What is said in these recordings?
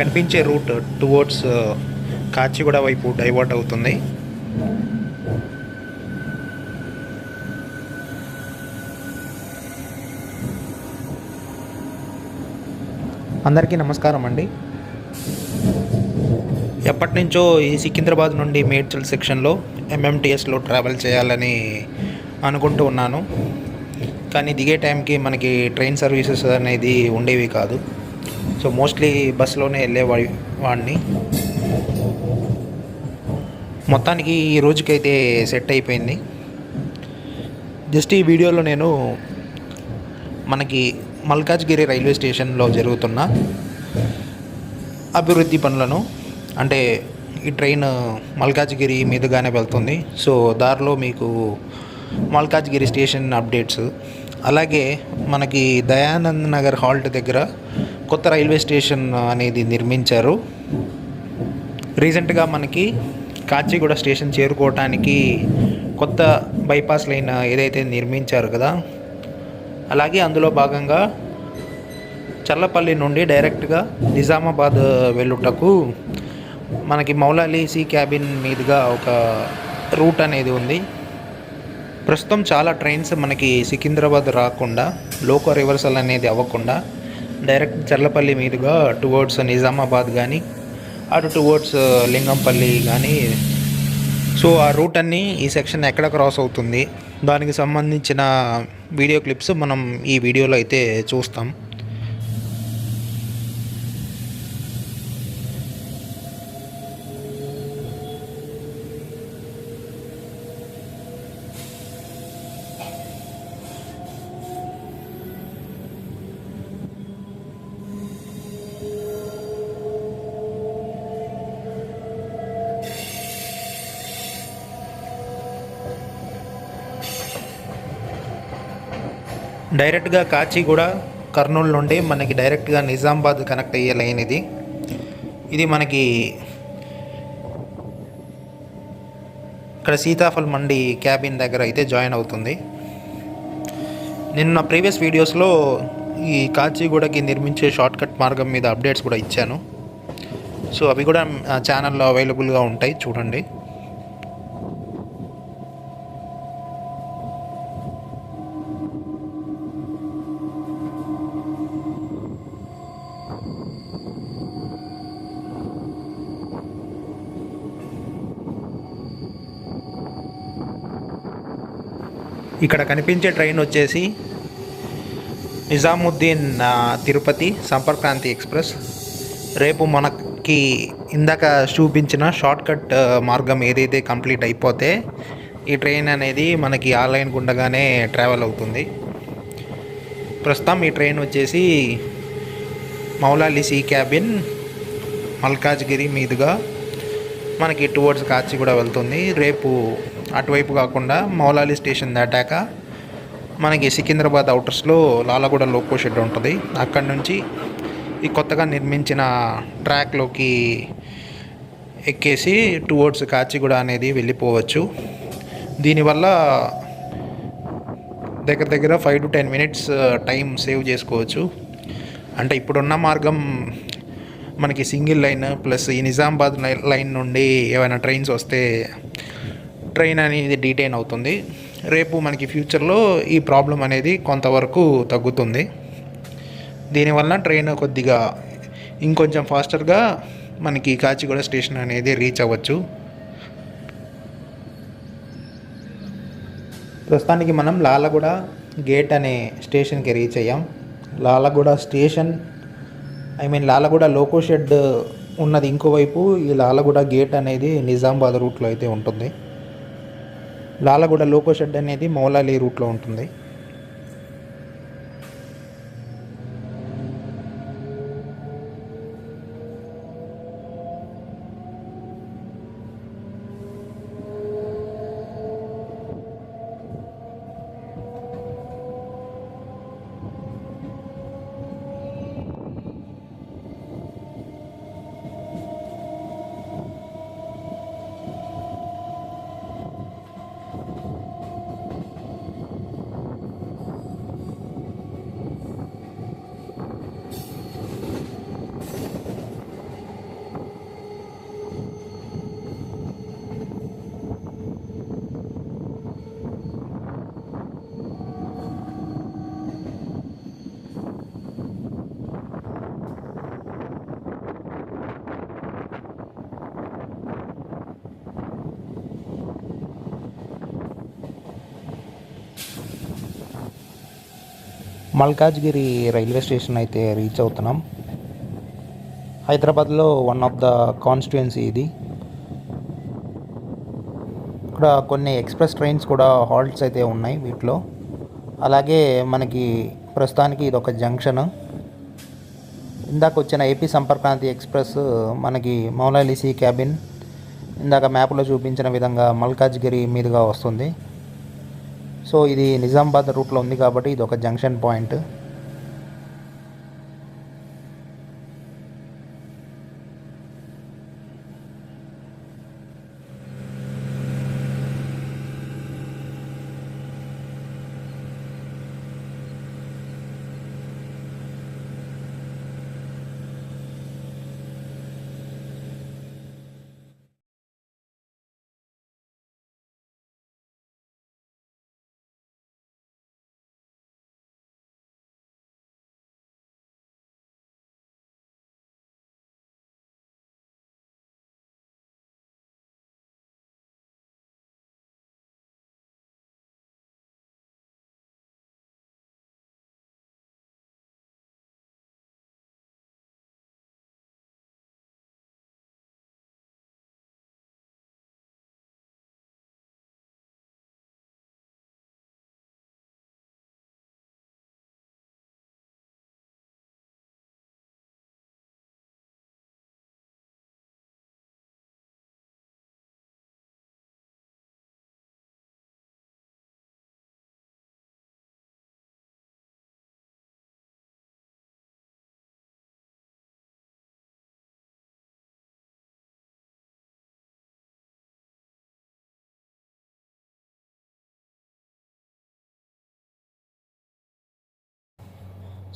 కనిపించే route towards uh, Kachiguda వైపు divert అవుతుంది. అందరికీ నమస్కారం అండి. ఎప్పటి నుంచో ఈ సికింద్రాబాద్ నుండి మేడ్చల్ సెక్షన్లో ఎంఎంటీఎస్లో ట్రావెల్ చేయాలని అనుకుంటూ ఉన్నాను. కానీ దిగే టైంకి మనకి ట్రైన్ సర్వీసెస్ అనేది ఉండేవి కాదు. సో మోస్ట్లీ బస్సులోనే వెళ్ళేవాడి వాడిని. మొత్తానికి ఈ రోజుకైతే సెట్ అయిపోయింది. జస్ట్ ఈ వీడియోలో నేను మనకి మల్కాజ్గిరి రైల్వే స్టేషన్లో జరుగుతున్న అభివృద్ధి పనులను అంటే ఈ ట్రైన్ మల్కాజ్గిరి మీదుగానే వెళ్తుంది. సో దారిలో మీకు మల్కాజ్గిరి స్టేషన్ అప్డేట్స్. అలాగే మనకి దయానంద్ నగర్ హాల్ట్ దగ్గర కొత్త రైల్వే స్టేషన్ అనేది నిర్మించారు. రీసెంట్గా మనకి కాచిగూడ స్టేషన్ చేరుకోవటానికి కొత్త బైపాస్ లైన్ ఏదైతే నిర్మించారు కదా అలాగే అందులో భాగంగా చల్లపల్లి నుండి డైరెక్ట్గా నిజామాబాద్ వెళ్ళుటకు మనకి మౌలాలి క్యాబిన్ మీదుగా ఒక రూట్ అనేది ఉంది. ప్రస్తుతం చాలా ట్రైన్స్ మనకి సికింద్రాబాద్ రాకుండా లోకో రివర్సల్ అనేది అవ్వకుండా డైరెక్ట్ చర్లపల్లి మీదుగా టువర్డ్స్ నిజామాబాద్ కానీ అటు టువర్డ్స్ లింగంపల్లి కానీ సో ఆ రూట్ అన్ని ఈ సెక్షన్ ఎక్కడ క్రాస్ అవుతుంది? దానికి సంబంధించిన వీడియో క్లిప్స్ మనం ఈ వీడియోలో అయితే చూస్తాం. డైరెక్ట్గా కాచిగూడ కర్నూలు నుండి మనకి డైరెక్ట్గా నిజామాబాద్ కనెక్ట్ అయ్యే లైన్ ఇది. ఇది మనకి ఇక్కడ సీతాఫల్ మండి క్యాబిన్ దగ్గర అయితే జాయిన్ అవుతుంది. నిన్న ప్రీవియస్ వీడియోస్లో ఈ కాచిగూడకి నిర్మించే షార్ట్కట్ మార్గం మీద అప్డేట్స్ కూడా ఇచ్చాను. సో అవి కూడా ఛానల్లో అవైలబుల్గా ఉంటాయి. చూడండి. ఇక్కడ కనిపించే ట్రైన్ వచ్చేసి నిజాముద్దీన్ తిరుపతి సంపర్క్రాంతి ఎక్స్ప్రెస్. రేపు మనకి ఇందాక చూపించిన షార్ట్కట్ మార్గం ఏదైతే కంప్లీట్ అయిపోతే ఈ ట్రైన్ అనేది మనకి ఆ లైన్ గుండగానే ట్రావెల్ అవుతుంది. ప్రస్తుతం ఈ ట్రైన్ వచ్చేసి మౌలాలి సి క్యాబిన్ మల్కాజ్గిరి మీదుగా మనకి టువర్డ్స్ కాచిగూడ వెళ్తుంది. రేపు అటువైపు కాకుండా మౌలాలి స్టేషన్ దాటాక మనకి సికింద్రాబాద్ అవుటర్స్లో లాలగూడ లోకో షెడ్ ఉంటుంది. అక్కడి నుంచి ఈ కొత్తగా నిర్మించిన ట్రాక్లోకి ఎక్కేసి టువర్డ్స్ కాచిగూడ అనేది వెళ్ళిపోవచ్చు. దీనివల్ల దగ్గర దగ్గర five to ten minutes time save చేసుకోవచ్చు. అంటే ఇప్పుడున్న మార్గం మనకి సింగిల్ లైన్ ప్లస్ ఈ నిజామాబాద్ లైన్ నుండి ఏమైనా ట్రైన్స్ వస్తే ట్రైన్ అనేది డీటైన్ అవుతుంది. రేపు మనకి ఫ్యూచర్లో ఈ ప్రాబ్లం అనేది కొంతవరకు తగ్గుతుంది. దీనివల్ల ట్రైన్ కొద్దిగా ఇంకొంచెం ఫాస్టర్గా మనకి కాచిగూడ స్టేషన్ అనేది రీచ్ అవ్వచ్చు. ప్రస్తుతానికి మనం లాలగూడ గేట్ అనే స్టేషన్కి రీచ్ అయ్యాం. Lalaguda station I mean Lalaguda loco shed ఉన్నది ఇంకోవైపు ఈ లాలగూడ గేట్ అనేది నిజామాబాద్ రూట్లో అయితే ఉంటుంది. లాలగూడ లోకో షెడ్ అనేది మౌలాలి రూట్లో ఉంటుంది. మల్కాజ్గిరి రైల్వే స్టేషన్ అయితే రీచ్ అవుతున్నాం. హైదరాబాద్లో వన్ ఆఫ్ ద కాన్స్టిట్యుయెన్సీ ఇది. ఇక్కడ కొన్ని ఎక్స్ప్రెస్ ట్రైన్స్ కూడా హాల్ట్స్ అయితే ఉన్నాయి వీటిలో. అలాగే మనకి ప్రస్తుతానికి ఇది ఒక జంక్షన్. ఇందాక వచ్చిన ఏపీ సంపర్క్రాంతి ఎక్స్ప్రెస్ మనకి మౌలాలిసి క్యాబిన్ ఇందాక మ్యాప్లో చూపించిన విధంగా మల్కాజ్గిరి మీదుగా వస్తుంది. సో ఇది నిజామాబాద్ రూట్లో ఉంది కాబట్టి ఇది ఒక జంక్షన్ పాయింట్.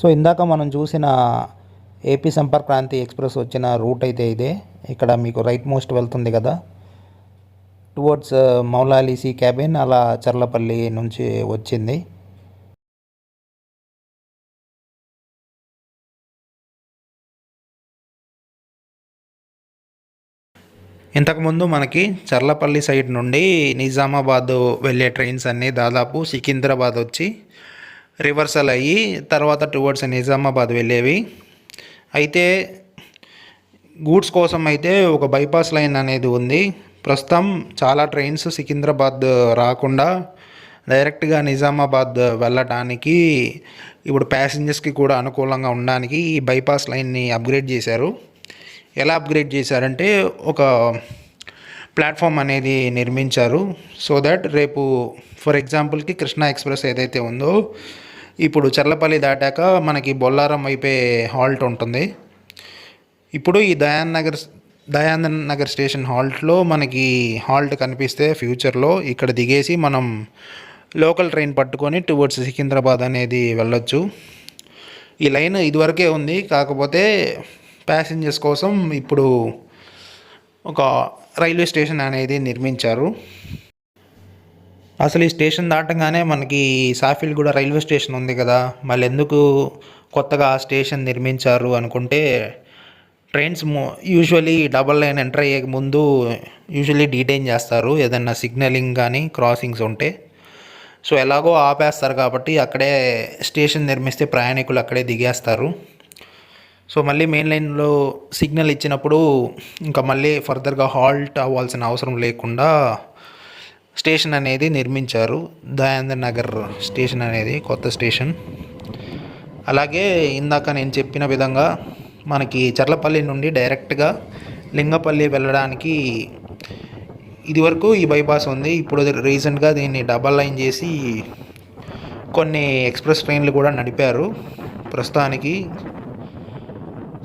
సో ఇందాక మనం చూసిన ఏపీ సంపర్క్ క్రాంతి ఎక్స్ప్రెస్ వచ్చిన రూట్ అయితే ఇదే. ఇక్కడ మీకు రైట్ మోస్ట్ వెళ్తుంది కదా. టువర్డ్స్ మౌలాలీసీ క్యాబిన్ అలా చర్లపల్లి నుంచి వచ్చింది. ఇంతకుముందు మనకి చర్లపల్లి సైడ్ నుండి నిజామాబాద్ వెళ్ళే ట్రైన్స్ అన్నీ దాదాపు సికింద్రాబాద్ వచ్చి రివర్సల్ అయ్యి తర్వాత టువర్డ్స్ నిజామాబాద్ వెళ్ళేవి. అయితే గూడ్స్ కోసం అయితే ఒక బైపాస్ లైన్ అనేది ఉంది. ప్రస్తుతం చాలా ట్రైన్స్ సికింద్రాబాద్ రాకుండా డైరెక్ట్గా నిజామాబాద్ వెళ్ళటానికి ఇప్పుడు ప్యాసింజర్స్కి కూడా అనుకూలంగా ఉండడానికి ఈ బైపాస్ లైన్ని అప్గ్రేడ్ చేశారు. ఎలా అప్గ్రేడ్ చేశారంటే ఒక ప్లాట్ఫామ్ అనేది నిర్మించారు. సో దట్ రేపు ఫర్ ఎగ్జాంపుల్కి కృష్ణా ఎక్స్ప్రెస్ ఏదైతే ఉందో ఇప్పుడు చర్లపల్లి దాటాక మనకి బొల్లారం అయిపోయే హాల్ట్ ఉంటుంది. ఇప్పుడు ఈ దయాన్ నగర్ దయానంద్ నగర్ స్టేషన్ హాల్ట్లో మనకి హాల్ట్ కనిపిస్తే ఫ్యూచర్లో ఇక్కడ దిగేసి మనం లోకల్ ట్రైన్ పట్టుకొని టువర్డ్స్ సికింద్రాబాద్ అనేది వెళ్ళొచ్చు. ఈ లైన్ ఇదివరకే ఉంది. కాకపోతే ప్యాసింజర్స్ కోసం ఇప్పుడు ఒక రైల్వే స్టేషన్ అనేది నిర్మించారు. అసలు ఈ స్టేషన్ దాటంగానే మనకి సాఫిల్గూడ రైల్వే స్టేషన్ ఉంది కదా. మళ్ళీ ఎందుకు కొత్తగా ఆ స్టేషన్ నిర్మించారు అనుకుంటే trains usually double line enter అయ్యే ముందు యూజువలీ డీటైన్ చేస్తారు. ఏదన్నా సిగ్నలింగ్ కానీ క్రాసింగ్స్ ఉంటే. సో ఎలాగో ఆపేస్తారు కాబట్టి అక్కడే స్టేషన్ నిర్మిస్తే ప్రయాణికులు అక్కడే దిగేస్తారు. సో మళ్ళీ మెయిన్ లైన్లో సిగ్నల్ ఇచ్చినప్పుడు ఇంకా మళ్ళీ ఫర్దర్గా హాల్ట్ అవ్వాల్సిన అవసరం లేకుండా స్టేషన్ అనేది నిర్మించారు దయాందర్ నగర్ స్టేషన్ అనేది కొత్త స్టేషన్. అలాగే ఇందాక నేను చెప్పిన విధంగా మనకి చర్లపల్లి నుండి డైరెక్ట్గా లింగపల్లి వెళ్ళడానికి ఇదివరకు ఈ బైపాస్ ఉంది. ఇప్పుడు రీసెంట్గా దీన్ని డబల్ లైన్ చేసి కొన్ని ఎక్స్ప్రెస్ ట్రైన్లు కూడా నడిపారు ప్రస్తుతానికి.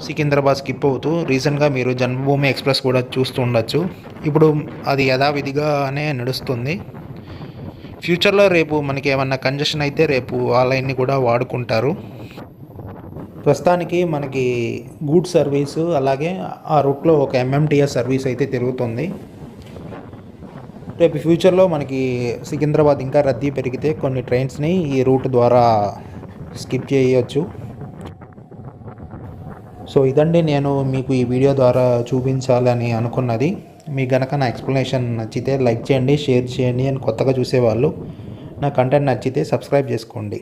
సికింద్రాబాద్ స్కిప్ అవుతూ రీసెంట్గా మీరు జన్మభూమి ఎక్స్ప్రెస్ కూడా చూస్తూ ఉండొచ్చు. ఇప్పుడు అది యథావిధిగానే నడుస్తుంది. ఫ్యూచర్లో రేపు మనకి ఏమన్నా కంజెషన్ అయితే రేపు ఆ లైన్ని కూడా వాడుకుంటారు. ప్రస్తుతానికి మనకి గూడ్ సర్వీసు అలాగే ఆ రూట్లో ఒక ఎంఎంటీఎస్ సర్వీస్ అయితే తిరుగుతుంది. రేపు ఫ్యూచర్లో మనకి సికింద్రాబాద్ ఇంకా రద్దీ పెరిగితే కొన్ని ట్రైన్స్ని ఈ రూట్ ద్వారా స్కిప్ చేయవచ్చు సో ఇదండి నేను మీకు ఈ వీడియో ద్వారా చూపించాలని అనుకున్నది. మీ గనక నా ఎక్స్ప్లెనేషన్ నచ్చితే లైక్ చేయండి షేర్ చేయండి అని కొత్తగా చూసేవాళ్ళు నా కంటెంట్ నచ్చితే సబ్స్క్రైబ్ చేసుకోండి.